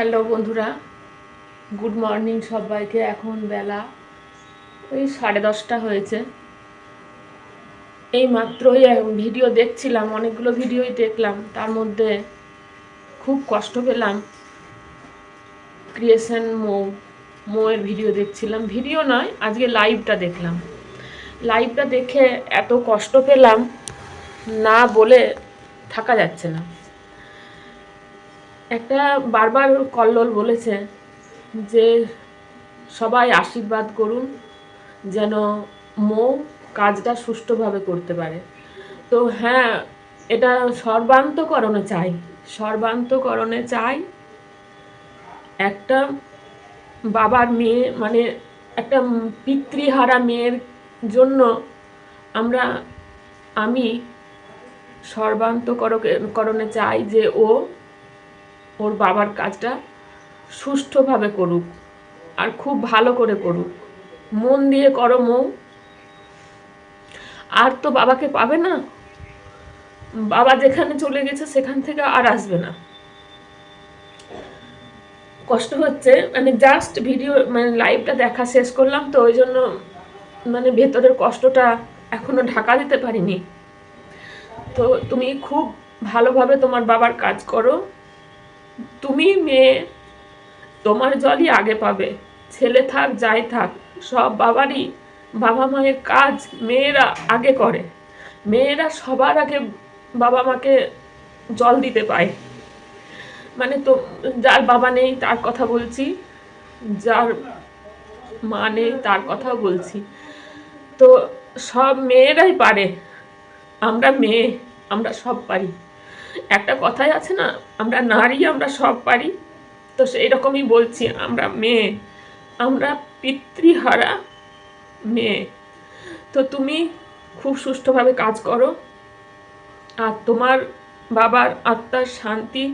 Hello বন্ধুরা, good morning সবাইকে। এখন বেলা ওই সাড়ে দশটা হয়েছে। এই মাত্রই ভিডিও দেখছিলাম, অনেকগুলো ভিডিওই দেখলাম। তার মধ্যে খুব কষ্ট পেলাম। ক্রিয়েশন মো, মোয়ের ভিডিও দেখছিলাম। ভিডিও নয়, আজকে লাইভটা দেখলাম। লাইভটা দেখে এত কষ্ট পেলাম, না বলে থাকা যাচ্ছে না। একটা বারবার কল্লোল বলেছে যে সবাই আশীর্বাদ করুন যেন মৌ কাজটা সুষ্ঠুভাবে করতে পারে। তো হ্যাঁ এটা সর্বান্তকরণে চাই সর্বান্তকরণে চাই একটা বাবার মেয়ে মানে একটা পিতৃহারা মেয়ের জন্য আমরা, আমি সর্বান্তকরণে চাই যে ও ওর বাবার কাজটা সুষ্ঠুভাবে করুক আর খুব ভালো করে করুক। মন দিয়ে করো মৌ। আর তো বাবাকে পাবে না। বাবা যেখানে চলে গেছে সেখান থেকে আর আসবে না। কষ্ট হচ্ছে। মানে জাস্ট ভিডিও মানে লাইভটা দেখা শেষ করলাম তো ওই জন্য মানে ভেতরের কষ্টটা এখনও ঢাকা দিতে পারিনি। তো তুমি খুব ভালোভাবে তোমার বাবার কাজ করো। তুমি মেয়ে, তোমার জলই আগে পাবে। ছেলে থাক যাই থাক, সব বাবারই বাবা মায়ের কাজ মেয়েরা আগে করে। মেয়েরা সবার আগে বাবা মাকে জল দিতে পায়। মানে তো যার বাবা নেই তার কথা বলছি, যার মা নেই তার কথাও বলছি। তো সব মেয়েরাই পারে। আমরা মেয়ে, আমরা সব পারি। একটা কথাই আছে না, আমরা নারী, আমরা সব পারি। তো সেই রকমই বলছি, আমরা মেয়ে, আমরা পিতৃহারা মেয়ে। তো তুমি খুব সুষ্ঠুভাবে কাজ করো। আর তোমার বাবার আত্মার শান্তি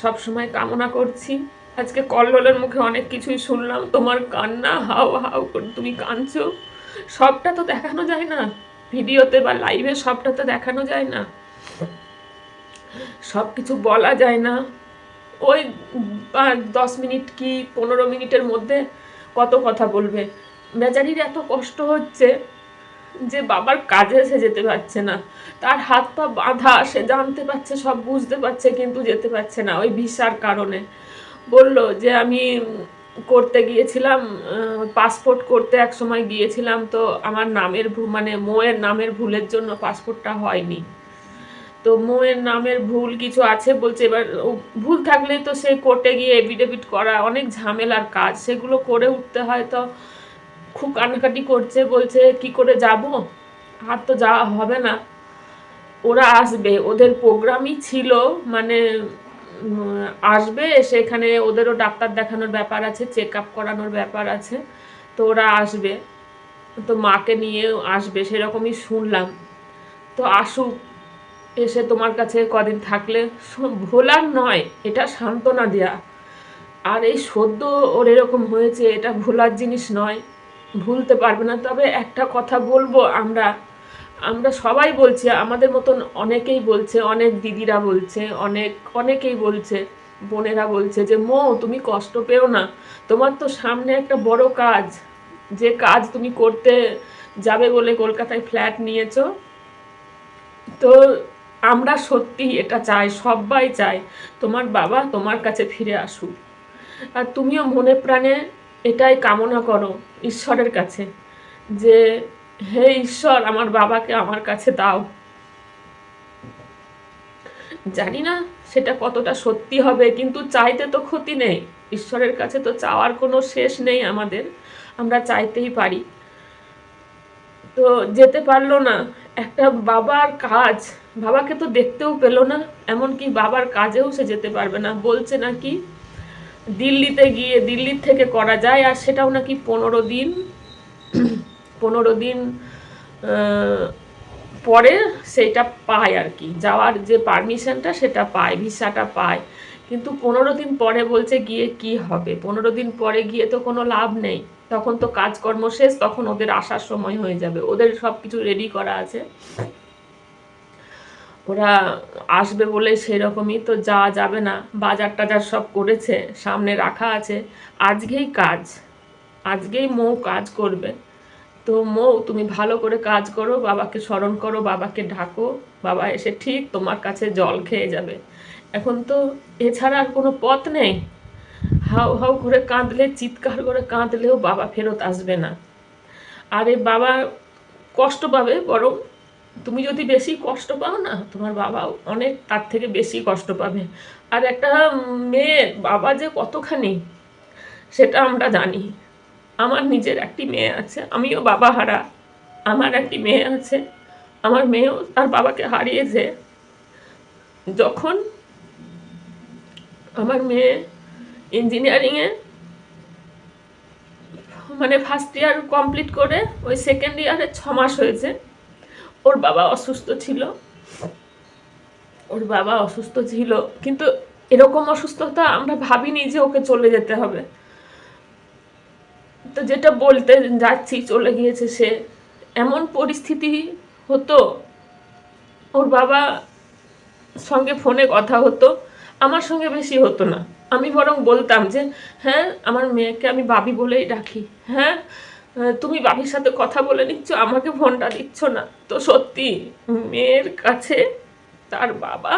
সব সময় কামনা করছি। আজকে কল্লোলের মুখে অনেক কিছুই শুনলাম, তোমার কান্না, হাও হাও করে তুমি কাঁদছো। সবটা তো দেখানো যায় না। ভিডিওতে বা লাইভে সবটা তো দেখানো যায় না। সব কিছু বলা যায় না। ওই দশ মিনিট কি পনেরো মিনিটের মধ্যে কত কথা বলবে? বেচারির এত কষ্ট হচ্ছে যে বাবার কাজে সে যেতে পারছে না। তার হাত পা বাঁধা, সে জানতে পারছে, সব বুঝতে পারছে, কিন্তু যেতে পারছে না ওই ভিসার কারণে। বলল যে আমি করতে গিয়েছিলাম পাসপোর্ট করতে এক সময় গিয়েছিলাম, তো আমার নামের মানে মোয়ের নামের ভুলের জন্য পাসপোর্টটা হয়নি। তো মোয়ের নামের ভুল কিছু আছে বলছে, এবার ভুল থাকলে তো সে কোর্টে গিয়ে এভিডেভিট করা অনেক ঝামেলার কাজ, সেগুলো করে উঠতে হয় তো খুব কান্নাকাটি করছে, বলছে কি করে যাব? আর তো যাওয়া হবে না। ওরা আসবে, ওদের প্রোগ্রামই ছিল মানে আসবে, সেখানে ওদেরও ডাক্তার দেখানোর ব্যাপার আছে চেক আপ করানোর ব্যাপার আছে, তো ওরা আসবে। তো মাকে নিয়ে আসবে, সেরকমই শুনলাম। তো আসুক। এসে তোমার কাছে কদিন থাকলে ভোলার নয়, এটা সান্ত্বনা দেয়া। আর এই সদ্য ওর এরকম হয়েছে, এটা ভোলার জিনিস নয়। ভুলতে পারবে না, তবে একটা কথা বলব আমরা। আমরা সবাই বলছি, আমাদের মতন অনেকেই বলছে, অনেক দিদিরা বলছে, অনেক, অনেকেই বলছে, বোনেরা বলছে যে, মো, তুমি কষ্ট পেও না। তোমার তো সামনে একটা বড় কাজ। যে কাজ তুমি করতে যাবে বলে কলকাতায় ফ্ল্যাট নিয়েছো, তো আমরা সত্যি এটা চাই, সবাই চাই তোমার বাবা তোমার কাছে ফিরে আসুক। আর তুমিও মনে প্রাণে এটাই কামনা করো ঈশ্বরের কাছে যে, হে ঈশ্বর, আমার বাবাকে আমার কাছে দাও। জানি না সেটা কতটা সত্যি হবে, কিন্তু চাইতে তো ক্ষতি নেই। ঈশ্বরের কাছে তো চাওয়ার কোনো শেষ নেই আমাদের। আমরা চাইতেই পারি। তো যেতে পারল না। একটা বাবার কাজ, বাবাকে তো দেখতেও পেল না, এমনকি বাবার কাজেও সে যেতে পারবে না। বলছে নাকি, দিল্লিতে গিয়ে, দিল্লির থেকে করা যায়, আর সেটাও নাকি পনেরো দিন। পনেরো দিন পরে সেইটা পায় আর কি। যাওয়ার যে পারমিশনটা, সেটা পায়, ভিসাটা পায়। কিন্তু পনেরো দিন পরে বলছে গিয়ে কি হবে? পনেরো দিন পরে গিয়ে তো কোনো লাভ নেই। তখন তো কাজকর্ম শেষ, তখন ওদের আসার সময় হয়ে যাবে। ওদের সব কিছু রেডি করা আছে। ওরা আসবে বলে সেরকমই তো যাওয়া যাবে না। বাজার টাজার সব করেছে, সামনে রাখা আছে। আজকেই কাজ, আজকেই মৌ কাজ করবে। তো মৌ, তুমি ভালো করে কাজ করো, বাবাকে স্মরণ করো, বাবাকে ঢাকো বাবা এসে ঠিক তোমার কাছে জল খেয়ে যাবে। এখন তো এছাড়া আর কোনো পথ নেই। হাউ হাউ করে কাঁদলে, চিৎকার করে কাঁদলেও বাবা ফেরত আসবে না। আর বাবা, কষ্ট পাবে বরং তুমি যদি বেশি কষ্ট পাও না, তোমার বাবাও অনেক তার থেকে বেশি কষ্ট পাবে। আর একটা মেয়ে বাবা যে কতখানি, সেটা আমরা জানি। আমার নিজের একটি মেয়ে আছে, আমিও বাবা হারা। আমার একটি মেয়ে আছে, আমার মেয়েও তার বাবাকে হারিয়েছে। যখন আমার মেয়ে ইঞ্জিনিয়ারিংয়ে মানে ফার্স্ট ইয়ার কমপ্লিট করে ওই সেকেন্ড ইয়ারে ছ মাস হয়েছে। ওর বাবা অসুস্থ ছিল। ওর বাবা অসুস্থ ছিল। কিন্তু এরকম অসুস্থতা আমরা ভাবিনি যে ওকে চলে যেতে হবে। তো যেটা বলতে যাচ্ছি, চলে গিয়েছে সে। এমন পরিস্থিতি হতো। ওর বাবা সঙ্গে ফোনে কথা হতো। আমার সঙ্গে বেশি হতো না। আমি বরং বলতাম যে হ্যাঁ আমার মেয়েকে আমি বাবি বলেই ডাকি। হ্যাঁ তুমি বাবির সাথে কথা বলে নিচ্ছ, আমাকে ফোনটা দিচ্ছ না। তো সত্যি, মেয়ের কাছে তার বাবা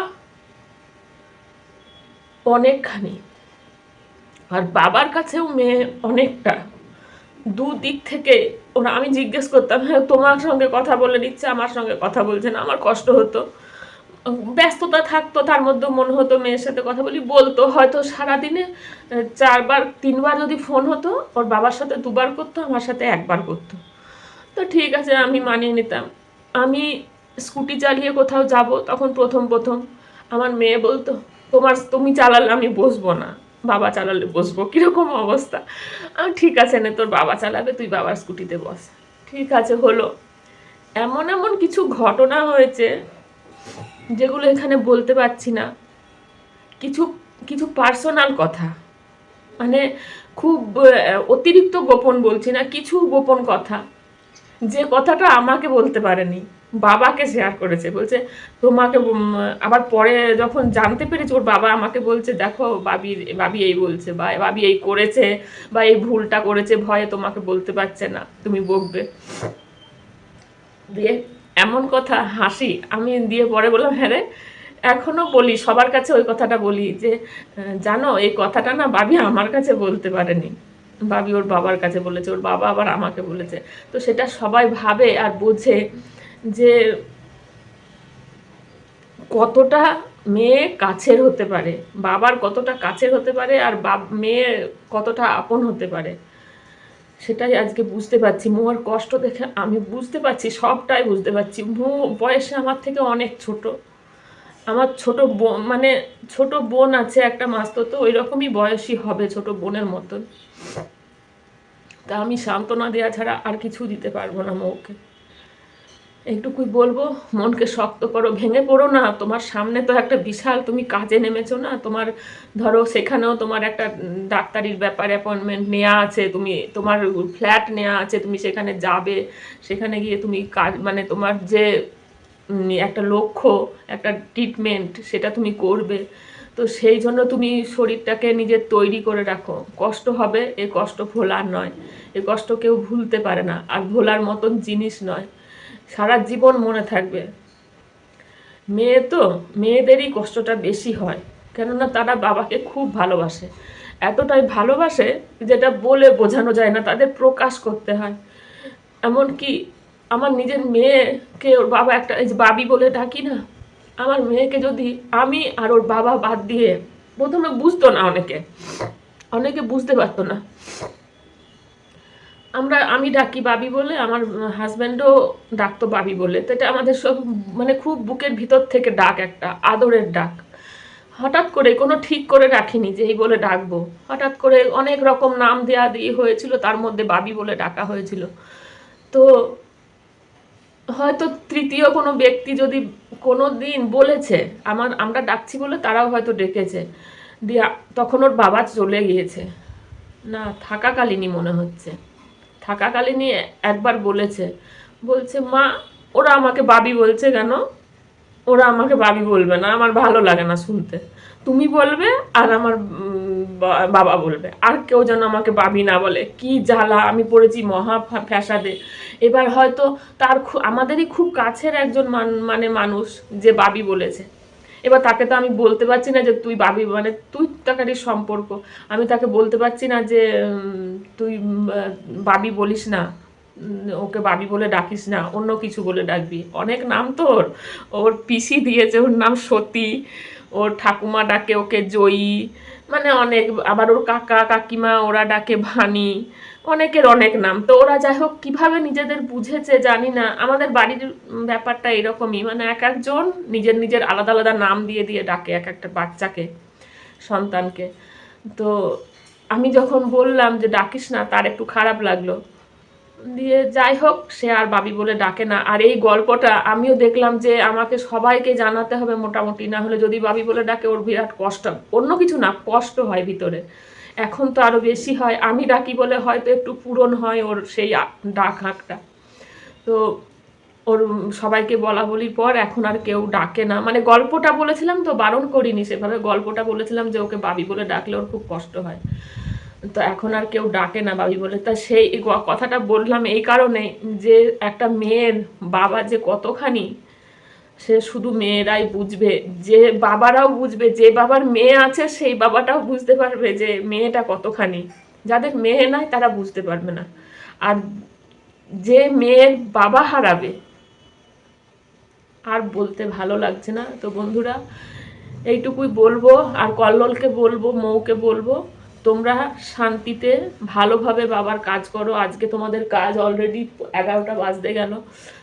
অনেকখানি। আর বাবার কাছেও মেয়ে অনেকটা। দু দিক থেকে ওরা আমি জিজ্ঞেস করতাম হ্যাঁ তোমার সঙ্গে কথা বলে নিচ্ছে, আমার সঙ্গে কথা বলছে না, আমার কষ্ট হতো। ব্যস্ততা থাকতো, তার মধ্যে মনে হতো মেয়ের সাথে কথা বলি, বলতো। হয়তো সারাদিনে চারবার, তিনবার যদি ফোন হতো, ওর বাবার সাথে দুবার করতো, আমার সাথে একবার করতো। তো ঠিক আছে, আমি মানিয়ে নিতাম। আমি স্কুটি চালিয়ে কোথাও যাব, তখন প্রথম প্রথম আমার মেয়ে বলতো, তোমার, তুমি চালালে আমি বসবো না। বাবা চালালে বসবো। কীরকম অবস্থা। আমি, ঠিক আছে না, তোর বাবা চালাবে, তুই বাবার স্কুটিতে বস। ঠিক আছে, হলো। এমন এমন কিছু ঘটনা হয়েছে যেগুলো এখানে বলতে পারছি না। কিছু কিছু পার্সোনাল কথা। মানে খুব অতিরিক্ত গোপন বলছি না, কিছু গোপন কথা। যে কথাটা আমাকে বলতে পারেনি, বাবাকে শেয়ার করেছে। বলছে, তোমাকে আবার পরে যখন জানতে পেরেছি, ওর বাবা আমাকে বলছে, দেখো, বাবি বাবি এই বলছে, বা বাবি এই করেছে, বা এই ভুলটা করেছে, ভয়ে তোমাকে বলতে পারছে না, তুমি বকবে। দিয়ে এমন কথা, হাসি, আমি দিয়ে পরে বললাম হ্যাঁ রে এখনও বলি, সবার কাছে ওই কথাটা বলি যে জানো, এই কথাটা না বাবি আমার কাছে বলতে পারেনি। বাবি ওর বাবার কাছে বলেছে, ওর বাবা আবার আমাকে বলেছে। তো সেটা সবাই ভাবে আর বোঝে যে কতটা মেয়ে কাছের হতে পারে, বাবার কতটা কাছের হতে পারে, আর বাব মেয়ে কতটা আপন হতে পারে। সেটাই আজকে বুঝতে পারছি। মোর কষ্ট দেখে আমি বুঝতে পারছি, সবটাই বুঝতে পারছি। মো বয়সে আমার থেকে অনেক ছোট। আমার ছোট বোন মানে ছোট বোন আছে একটা মাস্ত, তো ওই রকমই বয়সী হবে ছোট বোনের মতন। তা আমি সান্ত্বনা দেওয়া ছাড়া আর কিছু দিতে পারব না মৌকে। এইটুকুই বলব, মনকে শক্ত করো, ভেঙে পড়ো না। তোমার সামনে তো একটা বিশাল তুমি কাজে নেমেছো না। তোমার ধরো সেখানেও তোমার একটা ডাক্তারির ব্যাপারে অ্যাপয়েন্টমেন্ট নেওয়া আছে, তুমি তোমার ফ্ল্যাট নেওয়া আছে, তুমি সেখানে যাবে, সেখানে গিয়ে তুমি কাজ মানে তোমার যে একটা লক্ষ্য, একটা ট্রিটমেন্ট সেটা তুমি করবে। তো সেই জন্য তুমি শরীরটাকে নিজের তৈরি করে রাখো। কষ্ট হবে, এ কষ্ট ভোলার নয়। এ কষ্ট কেউ ভুলতে পারে না। আর ভোলার মতন জিনিস নয়। সারা জীবন মনে থাকবে। মেয়ে তো, মেয়েদেরই কষ্টটা বেশি হয়, কেননা তারা বাবাকে খুব ভালোবাসে। এতটাই ভালোবাসে যেটা বলে বোঝানো যায় না, তাদের প্রকাশ করতে হয়। এমনকি আমার নিজের মেয়েকে ওর বাবা একটা, এই যে বাবি বলে ডাকি না, আমার মেয়েকে যদি আমি আর ওর বাবা বাদ দিয়ে, প্রথমে বুঝতো না অনেকে অনেকে বুঝতে পারতো না। আমরা, আমি ডাকি বাবি বলে, আমার হাজব্যান্ডও ডাকতো বাবি বলে। তো এটা আমাদের সব মানে খুব বুকের ভিতর থেকে ডাক একটা, আদরের ডাক। হঠাৎ করে কোনো ঠিক করে রাখিনি যে এই বলে ডাকবো। হঠাৎ করে অনেক রকম নাম দেয়া দিয়ে হয়েছিল, তার মধ্যে বাবি বলে ডাকা হয়েছিল। তো হয়তো তৃতীয় কোনো ব্যক্তি যদি কোনো দিন বলেছে, আমার, আমরা ডাকছি বলে তারাও হয়তো ডেকেছে। দিয়ে, তখন ওর বাবা চলে গিয়েছে। না, থাকাকালীনই মনে হচ্ছে। থাকাকালীনই একবার বলেছে। বলছে, মা, ওরা আমাকে বাবি বলছে কেন? ওরা আমাকে বাবি বলবে না, আমার ভালো লাগে না শুনতে। তুমি বলবে আর আমার বাবা বলবে। আর কেউ যেন আমাকে বাবি না বলে। কি জ্বালা, আমি পড়েছি মহা ফ্যাসাদে। এবার হয়তো তার আমাদেরই খুব কাছের একজন মানে মানুষ যে বাবি বলেছে। এবার তাকে তো আমি বলতে পারছি না যে তুই বাবি মানে তুই তাকারির সম্পর্ক। আমি তাকে বলতে পারছি না যে তুই বাবি বলিস না ওকে বাবি বলে ডাকিস না, অন্য কিছু বলে ডাকবি। অনেক নাম তোর। ওর পিসি দিয়েছে, ওর নাম সতী, ওর ঠাকুমা ডাকে ওকে জয়ী মানে অনেক, আবার ওর কাকা, কাকিমা, ওরা ডাকে ভানি। অনেকের অনেক নাম। তো ওরা যাই হোক কীভাবে নিজেদের বুঝেছে জানি না। আমাদের বাড়ির ব্যাপারটা এরকমই। মানে এক একজন নিজের নিজের আলাদা আলাদা নাম দিয়ে দিয়ে ডাকে এক একটা বাচ্চাকে, সন্তানকে। তো আমি যখন বললাম যে ডাকিস না, তার একটু খারাপ লাগল। দিয়ে যাই হোক সে আর বাবি বলে ডাকে না। আর এই গল্পটা আমিও দেখলাম যে আমাকে সবাইকে জানাতে হবে মোটামুটি। না হলে যদি বাবি বলে ডাকে, ওর বিরাট কষ্ট। অন্য কিছু না, কষ্ট হয় ভিতরে। এখন তো আরও বেশি হয়। আমি ডাকি বলে হয়তো একটু পূরণ হয় ওর সেই ডাক হাঁকটা তো ওর সবাইকে বলা বলির পর এখন আর কেউ ডাকে না। মানে গল্পটা বলেছিলাম তো বারণ করিনি সেভাবে। গল্পটা বলেছিলাম যে ওকে বাবি বলে ডাকলে ওর খুব কষ্ট হয়। তো এখন আর কেউ ডাকে না বাবি বলে। তা সেই কথাটা বললাম এই কারণে যে একটা মেয়ের বাবা যে কতখানি সে শুধু মেয়েরাই বুঝবে, যে বাবারাও বুঝবে, যে বাবার মেয়ে আছে সেই বাবাটাও বুঝতে পারবে যে মেয়েটা কতখানি। যাদের মেয়ে নাই তারা বুঝতে পারবে না। আর যে মেয়ের বাবা হারাবে, আর বলতে ভালো লাগছে না। তো বন্ধুরা, এইটুকুই বলব, আর কল্লোলকে বলব, মৌকে বলব, তোমরা শান্তিতে, ভালোভাবে বাবার কাজ করো। আজকে তোমাদের কাজ অলরেডি এগারোটা বাজতে গেল,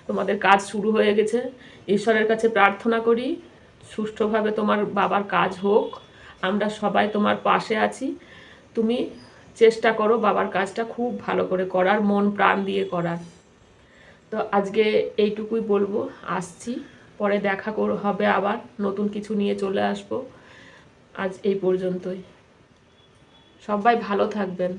তোমাদের কাজ শুরু হয়ে গেছে। ঈশ্বরের কাছে প্রার্থনা করি, সুষ্ঠুভাবে তোমার বাবার কাজ হোক, আমরা সবাই তোমার পাশে আছি। তুমি চেষ্টা করো বাবার কাজটা খুব ভালো করে করার, মন প্রাণ দিয়ে করার। তো আজকে এইটুকুই বলব, আসছি, পরে দেখা কর- হবে আবার, নতুন কিছু নিয়ে চলে আসব। আজ এই পর্যন্তই। সবাই ভালো থাকবেন।